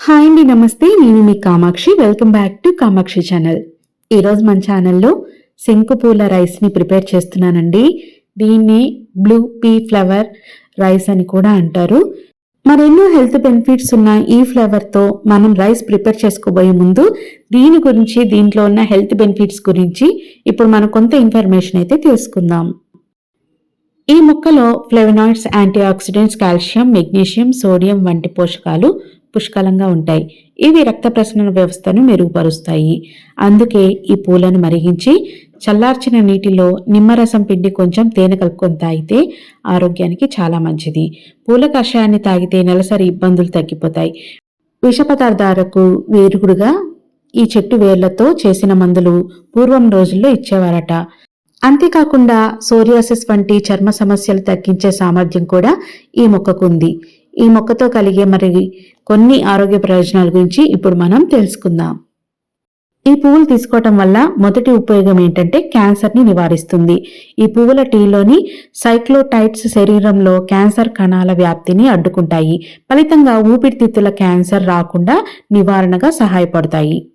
Hi అండి నమస్తే. నేను మీ Kamakshi. Welcome back to Kamakshi channel ఈరోజు మన ఛానల్లో శంకు పూల రైస్ని ప్రిపేర్ చేస్తున్నానండి. దీన్ని బ్లూ పీ ఫ్లవర్ రైస్ అని కూడా అంటారు. మరెన్నో హెల్త్ బెనిఫిట్స్ ఉన్న ఈ ఫ్లేవర్తో మనం రైస్ ప్రిపేర్ చేసుకోబోయే ముందు దీని గురించి దీంట్లో ఉన్న హెల్త్ బెనిఫిట్స్ గురించి ఇప్పుడు మనం కొంత ఇన్ఫర్మేషన్ అయితే తెలుసుకుందాం. ఈ మొక్కలో flavonoids antioxidants calcium magnesium sodium వంటి పోషకాలు పుష్కలంగా ఉంటాయి. ఇవి రక్త ప్రసరణ వ్యవస్థను మెరుగుపరుస్తాయి. అందుకే ఈ పూలను మరిగించి చల్లార్చిన నీటిలో నిమ్మరసం పిండి కొంచెం తేనె కలుపుకొని తాగితే ఆరోగ్యానికి చాలా మంచిది. పూల కషాయాన్ని తాగితే నెలసరి ఇబ్బందులు తగ్గిపోతాయి. విష పదార్థాలకు వేరుగుడుగా ఈ చెట్టు వేర్లతో చేసిన మందులు పూర్వం రోజుల్లో ఇచ్చేవారట. అంతేకాకుండా సోరియాసిస్ వంటి చర్మ సమస్యలు తగ్గించే సామర్థ్యం కూడా ఈ మొక్కకు ఉంది. ఈ మొక్కతో కలిగే మరి కొన్ని ఆరోగ్య ప్రయోజనాల గురించి ఇప్పుడు మనం తెలుసుకుందాం. ఈ పువ్వులు తీసుకోవటం వల్ల మొదటి ఉపయోగం ఏంటంటే క్యాన్సర్ని నివారిస్తుంది. ఈ పువ్వుల టీలోని సైక్లోటైట్స్ శరీరంలో క్యాన్సర్ కణాల వ్యాప్తిని అడ్డుకుంటాయి. ఫలితంగా ఊపిరితిత్తుల క్యాన్సర్ రాకుండా నివారణగా సహాయపడతాయి.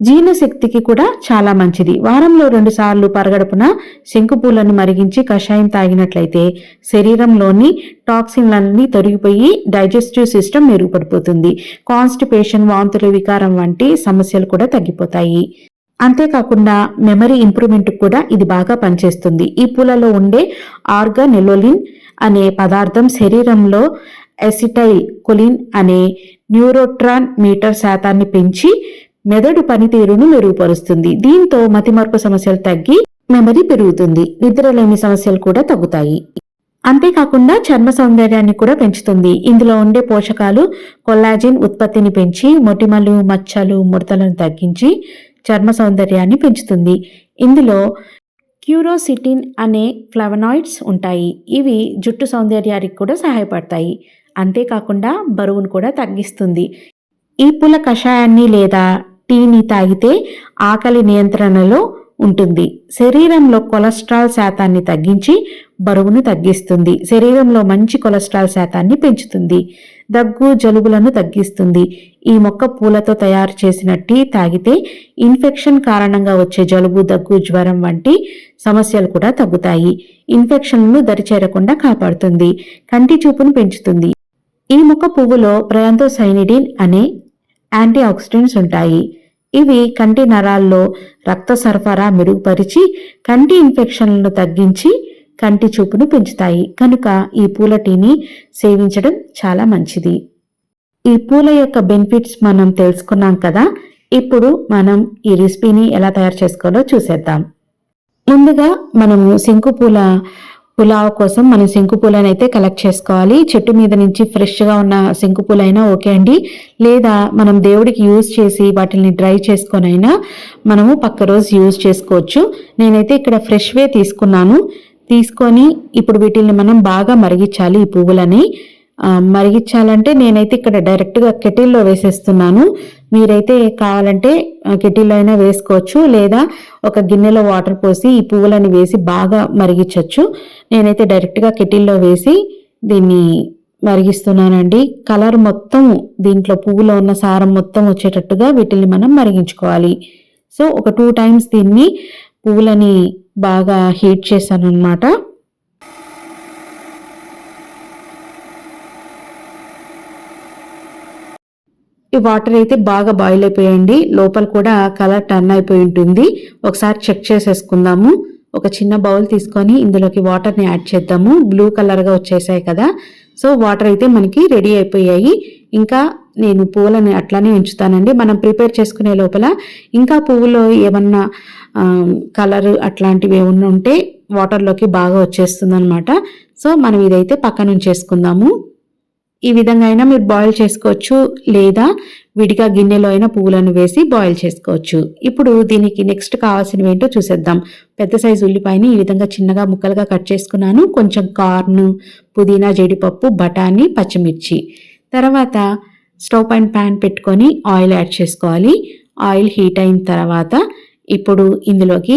జీర్ణశక్తికి కూడా చాలా మంచిది. వారంలో రెండు సార్లు పరగడుపున శంకుపూలను మరిగించి కషాయం తాగినట్లయితే శరీరంలోని టాక్సిన్లన్నీ తొలగిపోయి డైజెస్టివ్ సిస్టమ్ మెరుగుపడిపోతుంది. కాన్స్టిపేషన్ వాంతుల వికారం వంటి సమస్యలు కూడా తగ్గిపోతాయి. అంతేకాకుండా మెమరీ ఇంప్రూవ్మెంట్ కూడా ఇది బాగా పనిచేస్తుంది. ఈ పూలలో ఉండే ఆర్గానెలోలిన్ అనే పదార్థం శరీరంలో ఎసిటైల్ కొలిన్ అనే న్యూరోట్రాన్ మీటర్ శాతాన్ని పెంచి మెదడు పనితీరును మెరుగుపరుస్తుంది. దీంతో మతిమరుపు సమస్యలు తగ్గి మెమరీ పెరుగుతుంది. నిద్రలేమి సమస్యలు కూడా తగ్గుతాయి. అంతేకాకుండా చర్మ సౌందర్యాన్ని కూడా పెంచుతుంది. ఇందులో ఉండే పోషకాలు కొల్లాజిన్ ఉత్పత్తిని పెంచి మొటిమలు మచ్చలు ముడతలను తగ్గించి చర్మ సౌందర్యాన్ని పెంచుతుంది. ఇందులో క్యూరోసిటిన్ అనే ఫ్లవనాయిడ్స్ ఉంటాయి. ఇవి జుట్టు సౌందర్యానికి కూడా సహాయపడతాయి. అంతేకాకుండా బరువును కూడా తగ్గిస్తుంది. ఈ పూల కషాయాన్ని లేదా టీని తాగితే ఆకలి నియంత్రణలో ఉంటుంది. శరీరంలో కొలెస్ట్రాల్ శాతాన్ని తగ్గించి బరువును తగ్గిస్తుంది. శరీరంలో మంచి కొలెస్ట్రాల్ శాతాన్ని పెంచుతుంది. దగ్గు జలుబులను తగ్గిస్తుంది. ఈ మొక్క పూలతో తయారు చేసిన టీ తాగితే ఇన్ఫెక్షన్ కారణంగా వచ్చే జలుబు దగ్గు జ్వరం వంటి సమస్యలు కూడా తగ్గుతాయి. ఇన్ఫెక్షన్లను దరిచేరకుండా కాపాడుతుంది. కంటి చూపును పెంచుతుంది. ఈ మొక్క పువ్వులో ప్రయాంతోసైనిడిన్ అనే యాంటీ ఆక్సిడెంట్స్ ఉంటాయి. ఇవి కంటి నరాల్లో రక్త సరఫరా మెరుగుపరిచి కంటి ఇన్ఫెక్షన్లను తగ్గించి కంటి చూపును పెంచుతాయి. కనుక ఈ పూల టీని సేవించడం చాలా మంచిది. ఈ పూల యొక్క బెనిఫిట్స్ మనం తెలుసుకున్నాం కదా? ఇప్పుడు మనం ఈ రెసిపీని ఎలా తయారు చేసుకోవాలో చూసేద్దాం. ముందుగా మనము శంకు పూల పులావ్ కోసం మనం శంకు పూలను అయితే కలెక్ట్ చేసుకోవాలి. చెట్టు మీద నుంచి ఫ్రెష్గా ఉన్న శంకు పూలైనా ఓకే అండి. లేదా మనం దేవుడికి యూజ్ చేసి వాటిని డ్రై చేసుకొనైనా మనము పక్క రోజు యూజ్ చేసుకోవచ్చు. నేనైతే ఇక్కడ ఫ్రెష్వే తీసుకున్నాను. తీసుకొని ఇప్పుడు వీటిని మనం బాగా మరిగించాలి ఈ పువ్వులని. మరిగించాలంటే నేనైతే ఇక్కడ డైరెక్ట్గా కెటిల్లో వేసేస్తున్నాను. మీరైతే కావాలంటే కెటిల్లో అయినా వేసుకోవచ్చు లేదా ఒక గిన్నెలో వాటర్ పోసి ఈ పువ్వులని వేసి బాగా మరిగించవచ్చు నేనైతే డైరెక్ట్గా కెటిల్లో వేసి దీన్ని మరిగిస్తున్నానండి. కలర్ మొత్తం దీంట్లో పువ్వులో ఉన్న సారం మొత్తం వచ్చేటట్టుగా వీటిని మనం మరిగించుకోవాలి. సో ఒక టూ టైమ్స్ దీన్ని పువ్వులని బాగా హీట్ చేశాను అనమాట ఈ వాటర్ అయితే బాగా బాయిల్ అయిపోయండి. లోపల కూడా కలర్ టర్న్ అయిపోయి ఉంటుంది. ఒకసారి చెక్ చేసేసుకుందాము. ఒక చిన్న బౌల్ తీసుకొని ఇందులోకి వాటర్ని యాడ్ చేద్దాము. బ్లూ కలర్గా వచ్చేసాయి కదా. సో వాటర్ అయితే మనకి రెడీ అయిపోయాయి. ఇంకా నేను పువ్వులని అట్లానే ఉంచుతానండి. మనం ప్రిపేర్ చేసుకునే లోపల ఇంకా పువ్వులో ఏమన్నా కలర్ అట్లాంటివి ఏమన్నా ఉంటే వాటర్లోకి బాగా వచ్చేస్తుంది అనమాట సో మనం ఇదైతే పక్కన ఉంచేసుకుందాము ఈ విధంగా అయినా మీరు బాయిల్ చేసుకోవచ్చు లేదా విడిగా గిన్నెలో అయినా పువ్వులను వేసి బాయిల్ చేసుకోవచ్చు. ఇప్పుడు దీనికి నెక్స్ట్ కావాల్సినవి ఏంటో చూసేద్దాం. పెద్ద సైజు ఉల్లిపాయని ఈ విధంగా చిన్నగా ముక్కలుగా కట్ చేసుకున్నాను. కొంచెం కార్న్ పుదీనా జీడిపప్పు బఠానీ పచ్చిమిర్చి. తర్వాత స్టవ్ పైన ప్యాన్ పెట్టుకొని ఆయిల్ యాడ్ చేసుకోవాలి. ఆయిల్ హీట్ అయిన తర్వాత ఇప్పుడు ఇందులోకి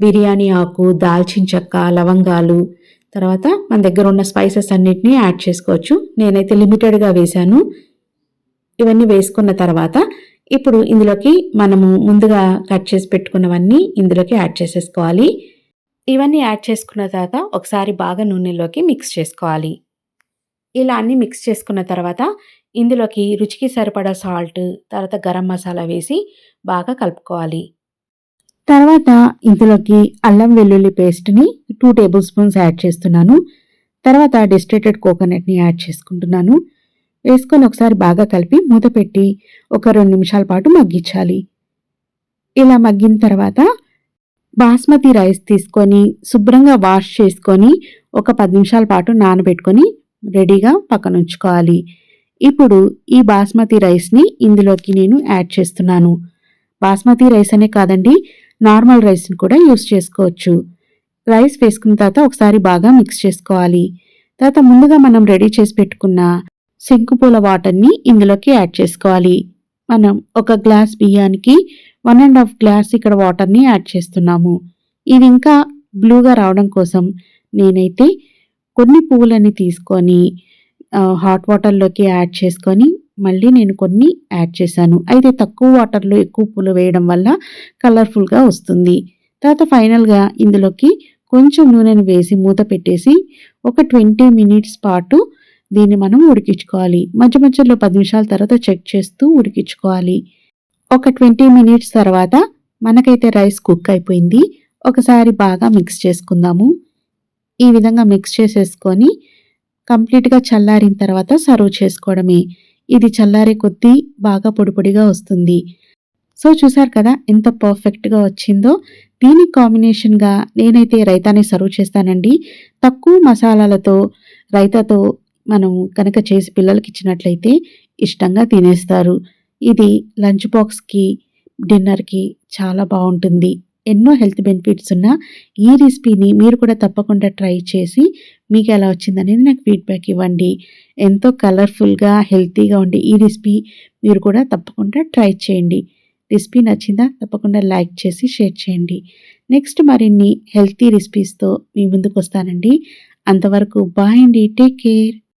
బిర్యానీ ఆకు దాల్చిన చెక్క లవంగాలు తర్వాత మన దగ్గర ఉన్న స్పైసెస్ అన్నిటిని యాడ్ చేసుకోవచ్చు. నేనైతే లిమిటెడ్గా వేశాను. ఇవన్నీ వేసుకున్న తర్వాత ఇప్పుడు ఇందులోకి మనము ముందుగా కట్ చేసి పెట్టుకున్నవన్నీ ఇందులోకి యాడ్ చేసేసుకోవాలి. ఇవన్నీ యాడ్ చేసుకున్న తర్వాత ఒకసారి బాగా నూనెలోకి మిక్స్ చేసుకోవాలి. ఇలా అన్నీ మిక్స్ చేసుకున్న తర్వాత ఇందులోకి రుచికి సరిపడా సాల్ట్ తర్వాత గరం మసాలా వేసి బాగా కలుపుకోవాలి. తర్వాత ఇందులోకి అల్లం వెల్లుల్లి పేస్ట్ని టూ టేబుల్ స్పూన్స్ యాడ్ చేస్తున్నాను. తర్వాత డిస్టిలేటెడ్ కోకోనట్ని యాడ్ చేసుకుంటున్నాను. వేసుకొని ఒకసారి బాగా కలిపి మూత పెట్టి ఒక రెండు నిమిషాల పాటు మగ్గించాలి. ఇలా మగ్గిన తర్వాత బాస్మతి రైస్ తీసుకొని శుభ్రంగా వాష్ చేసుకొని ఒక పది నిమిషాల పాటు నానబెట్టుకొని రెడీగా పక్కన ఉంచుకోవాలి. ఇప్పుడు ఈ బాస్మతి రైస్ని ఇందులోకి నేను యాడ్ చేస్తున్నాను. బాస్మతి రైస్ అనే కాదండి నార్మల్ రైస్ని కూడా యూస్ చేసుకోవచ్చు. రైస్ వేసుకున్న తర్వాత ఒకసారి బాగా మిక్స్ చేసుకోవాలి. తర్వాత ముందుగా మనం రెడీ చేసి పెట్టుకున్న శంకుపూల వాటర్ని ఇందులోకి యాడ్ చేసుకోవాలి. మనం ఒక గ్లాస్ బియ్యానికి వన్ అండ్ హాఫ్ గ్లాస్ ఇక్కడ వాటర్ని యాడ్ చేస్తున్నాము. ఇది ఇంకా బ్లూగా రావడం కోసం నేనైతే కొన్ని పువ్వులని తీసుకొని హాట్ వాటర్లోకి యాడ్ చేసుకొని మళ్ళీ నేను కొన్ని యాడ్ చేశాను. అయితే తక్కువ వాటర్లో ఎక్కువ పూలు వేయడం వల్ల కలర్ఫుల్గా వస్తుంది. తర్వాత ఫైనల్గా ఇందులోకి కొంచెం నూనెను వేసి మూత పెట్టేసి ఒక ట్వంటీ మినిట్స్ పాటు దీన్ని మనం ఉడికించుకోవాలి. మధ్య మధ్యలో పది నిమిషాల తర్వాత చెక్ చేస్తూ ఉడికించుకోవాలి. ఒక ట్వంటీ మినిట్స్ తర్వాత మనకైతే రైస్ కుక్ అయిపోయింది. ఒకసారి బాగా మిక్స్ చేసుకుందాము. ఈ విధంగా మిక్స్ చేసేసుకొని కంప్లీట్గా చల్లారిన తర్వాత సర్వ్ చేసుకోవడమే. ఇది చల్లారే కొద్దీ బాగా పొడిపొడిగా వస్తుంది. సో చూసారు కదా ఎంత పర్ఫెక్ట్గా వచ్చిందో. దీనికి కాంబినేషన్గా నేనైతే రైతాని సర్వ్ చేస్తానండి. తక్కువ మసాలాలతో రైతాతో మనం కనుక చేసి పిల్లలకి ఇచ్చినట్లయితే ఇష్టంగా తినేస్తారు. ఇది లంచ్ బాక్స్కి డిన్నర్కి చాలా బాగుంటుంది. ఎన్నో హెల్త్ బెనిఫిట్స్ ఉన్న ఈ రెసిపీని మీరు కూడా తప్పకుండా ట్రై చేసి మీకు ఎలా వచ్చిందనేది నాకు ఫీడ్బ్యాక్ ఇవ్వండి. ఎంతో కలర్ఫుల్గా హెల్తీగా ఉండే ఈ రెసిపీ మీరు కూడా తప్పకుండా ట్రై చేయండి. రెసిపీ నచ్చిందా తప్పకుండా లైక్ చేసి షేర్ చేయండి. నెక్స్ట్ మరిన్ని హెల్తీ రెసిపీస్తో మీ ముందుకు వస్తానండి. అంతవరకు బాయ్ అండి. Take care.